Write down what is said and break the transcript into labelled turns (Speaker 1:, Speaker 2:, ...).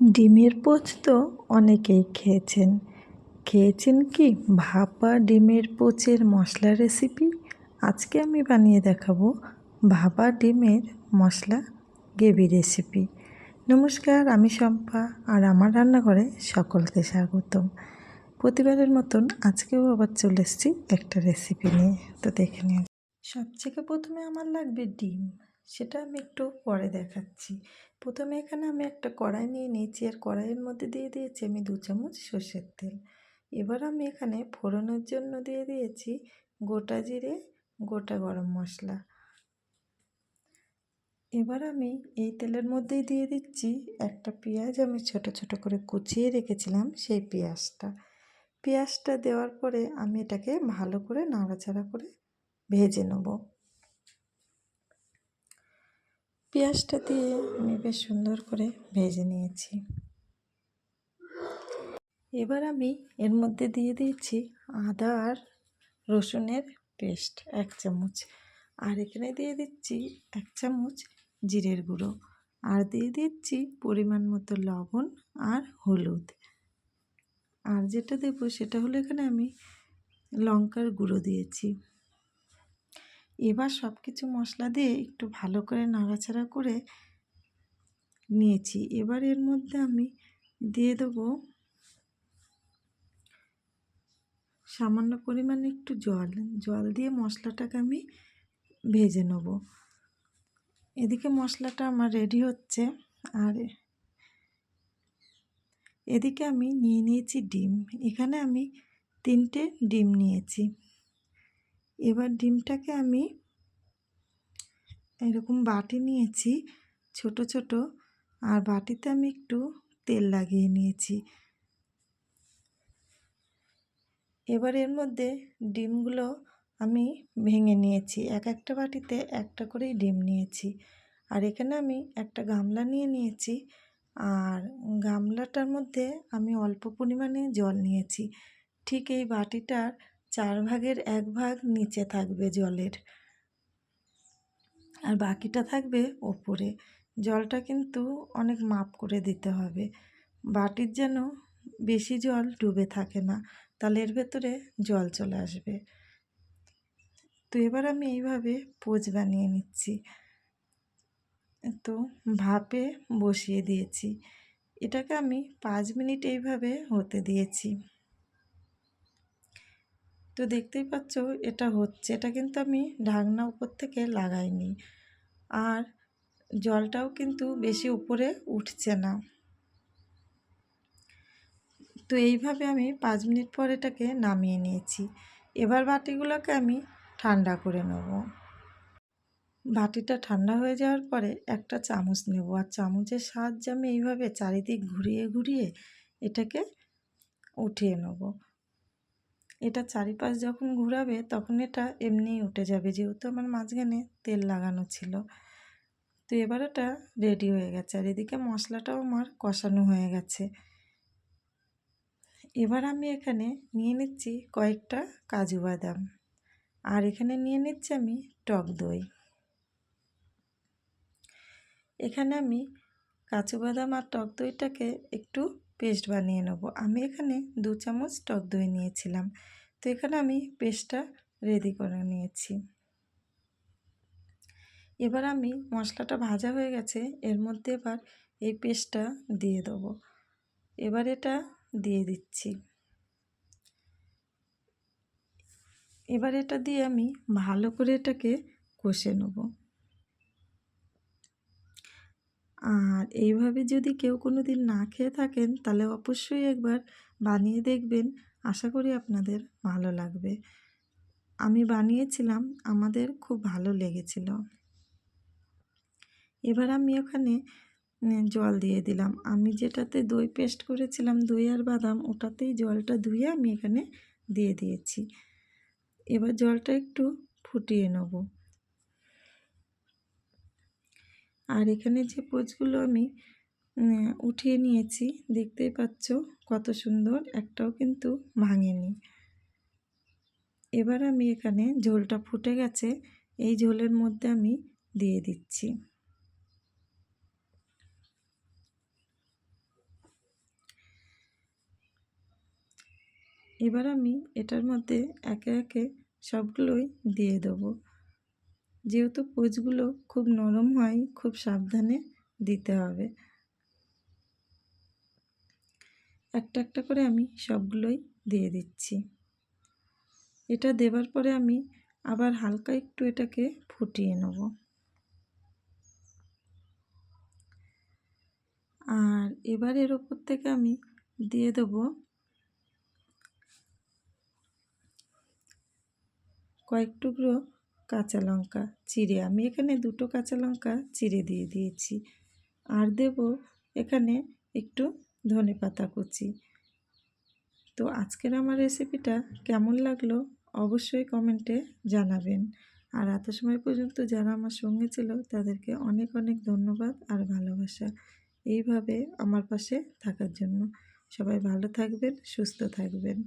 Speaker 1: ডিমের পোচ তো অনেকেই খেয়েছেন। খেয়েছেন কি ভাপা ডিমের পোচের মশলা রেসিপি? আজকে আমি বানিয়ে দেখাবো ভাপা ডিমের মশলা গ্রেভি রেসিপি। নমস্কার, আমি শম্পা আর আমার রান্নাঘরে সকলকে স্বাগতম। প্রতিবারের মতন আজকেও আবার চলে এসেছি একটা রেসিপি নিয়ে। তো দেখে নিন। সবথেকে প্রথমে আমার লাগবে ডিম। সেটা আমি একটু পরে দেখাচ্ছি। প্রথমে এখানে আমি একটা কড়াই নিয়ে নিয়েছি। আর কড়াইয়ের মধ্যে দিয়ে দিয়েছি আমি দু চামচ সর্ষের তেল। এবার আমি এখানে ফোড়নের জন্য দিয়ে দিয়েছি গোটা জিরে, গোটা গরম মশলা। এবার আমি এই তেলের মধ্যেই দিয়ে দিচ্ছি একটা পেঁয়াজ। আমি ছোট ছোট করে কুচিয়ে রেখেছিলাম সেই পেঁয়াজটা। পেঁয়াজটা দেওয়ার পরে আমি এটাকে ভালো করে নাড়াচাড়া করে ভেজে নেব। পেঁয়াজটা দিয়ে আমি বেশ সুন্দর করে ভেজে নিয়েছি। এবার আমি এর মধ্যে দিয়ে দিয়েছি আদা আর রসুনের পেস্ট, এক চামচ। আর এখানে দিয়ে দিচ্ছি এক চামচ জিরের গুঁড়ো। আর দিয়ে দিচ্ছি পরিমাণ মতো লবণ আর হলুদ। আর যেটা দেবো সেটা হলো এখানে আমি লঙ্কার গুঁড়ো দিয়েছি। এবার সব কিছু মশলা দিয়ে একটু ভালো করে নাড়াচাড়া করে নিয়েছি। এবার এর মধ্যে আমি দিয়ে দেবো সামান্য পরিমাণে একটু জল। জল দিয়ে মশলাটাকে আমি ভেজে নেব। এদিকে মশলাটা আমার রেডি হচ্ছে। আর এদিকে আমি নিয়ে নিয়েছি ডিম। এখানে আমি তিনটে ডিম নিয়েছি। এবার ডিমটাকে আমি এরকম বাটি নিয়েছি, ছোট ছোট, আর বাটিতে আমি একটু তেল লাগিয়ে নিয়েছি। এবার এর মধ্যে ডিমগুলো আমি ভেঙে নিয়েছি। এক একটা বাটিতে একটা করেই ডিম নিয়েছি। আর এখানে আমি একটা গামলা নিয়ে নিয়েছি। আর গামলাটার মধ্যে আমি অল্প পরিমাণে জল নিয়েছি। ঠিক এই বাটিটার চার ভাগের এক ভাগ নিচে থাকবে জলের। আর বাকিটা থাকবে ওপরে। জলটা কিন্তু অনেক মাপ করে দিতে হবে। বাটির যেন বেশি জল ডুবে থাকে না, তাহলে এর ভেতরে জল চলে আসবে। তো এবার আমি এইভাবে পোজ বানিয়ে নিচ্ছি। তো ভাপে বসিয়ে দিয়েছি। এটাকে আমি পাঁচ মিনিট এইভাবে হতে দিয়েছি। তো দেখতেই পাচ্ছ, এটা হচ্ছে। এটা কিন্তু আমি ঢাকনা উপর থেকে লাগাইনি। আর জলটাও কিন্তু বেশি উপরে উঠছে না। তো এইভাবে আমি পাঁচ মিনিট পর এটাকে নামিয়ে নিয়েছি। এবার বাটিগুলোকে আমি ঠান্ডা করে নেব। বাটিটা ঠান্ডা হয়ে যাওয়ার পরে একটা চামচ নেব। আর চামচের সাহায্যে আমি এইভাবে চারিদিক ঘুরিয়ে ঘুরিয়ে এটাকে উঠিয়ে নেব। এটা চারিপাশ যখন ঘুরাবে তখন এটা এমনিই উঠে যাবে। যেহেতু আমার মাঝখানে তেল লাগানো ছিল। তো এবার এটা রেডি হয়ে গেছে। আর এদিকে মশলাটাও আমার কষানো হয়ে গেছে। এবার আমি এখানে নিয়ে নিচ্ছি কয়েকটা কাজু বাদাম। আর এখানে নিয়ে নিচ্ছি আমি টক দই। এখানে আমি কাজু বাদাম আর টক দইটাকে একটু পেস্ট বানিয়ে নেব। আমি এখানে দু চামচ টক দই নিয়েছিলাম। তো এখানে আমি পেস্টটা রেডি করে নিয়েছি। এবার আমি মশলাটা ভাজা হয়ে গেছে, এর মধ্যে এবার এই পেস্টটা দিয়ে দেবো। এবার এটা দিয়ে দিচ্ছি। এবার এটা দিয়ে আমি ভালো করে এটাকে কষে নেব। আর এইভাবে যদি কেউ কোনো দিন না খেয়ে থাকেন, তাহলে অবশ্যই একবার বানিয়ে দেখবেন। আশা করি আপনাদের ভালো লাগবে। আমি বানিয়েছিলাম, আমাদের খুব ভালো লেগেছিল। এবার আমি ওখানে জল দিয়ে দিলাম। আমি যেটাতে দই পেস্ট করেছিলাম, দই আর বাদাম, ওটাতেই জলটা ধুয়ে আমি এখানে দিয়ে দিয়েছি। এবার জলটা একটু ফুটিয়ে নেব। আর এখানে যে পোচগুলো আমি উঠিয়ে নিয়েছি, দেখতেই পাচ্ছ কত সুন্দর, একটাও কিন্তু ভাঙেনি। এবার আমি এখানে ঝোলটা ফুটে গেছে, এই ঝোলের মধ্যে আমি দিয়ে দিচ্ছি। এবার আমি এটার মধ্যে একে একে সবগুলোই দিয়ে দেবো। যেহেতু পোচগুলো খুব নরম হয়, খুব সাবধানে দিতে হবে। একটা একটা করে আমি সবগুলোই দিয়ে দিচ্ছি। এটা দেবার পরে আমি আবার হালকা একটু এটাকে ফুটিয়ে নেব। আর এবার এর ওপর থেকে আমি দিয়ে দেবো কয়েক টুকরো কাঁচা লঙ্কা চিড়ে। আমি এখানে দুটো কাঁচা লঙ্কা চিড়ে দিয়ে দিয়েছি। আর দেব এখানে একটু ধনে পাতা কুচি। তো আজকের আমার রেসিপিটা কেমন লাগল অবশ্যই কমেন্টে জানাবেন। আর এত সময় পর্যন্ত যারা আমার সঙ্গে ছিল, তাদেরকে অনেক অনেক ধন্যবাদ আর ভালোবাসা। এইভাবে আমার পাশে থাকার জন্য। সবাই ভালো থাকবেন, সুস্থ থাকবেন।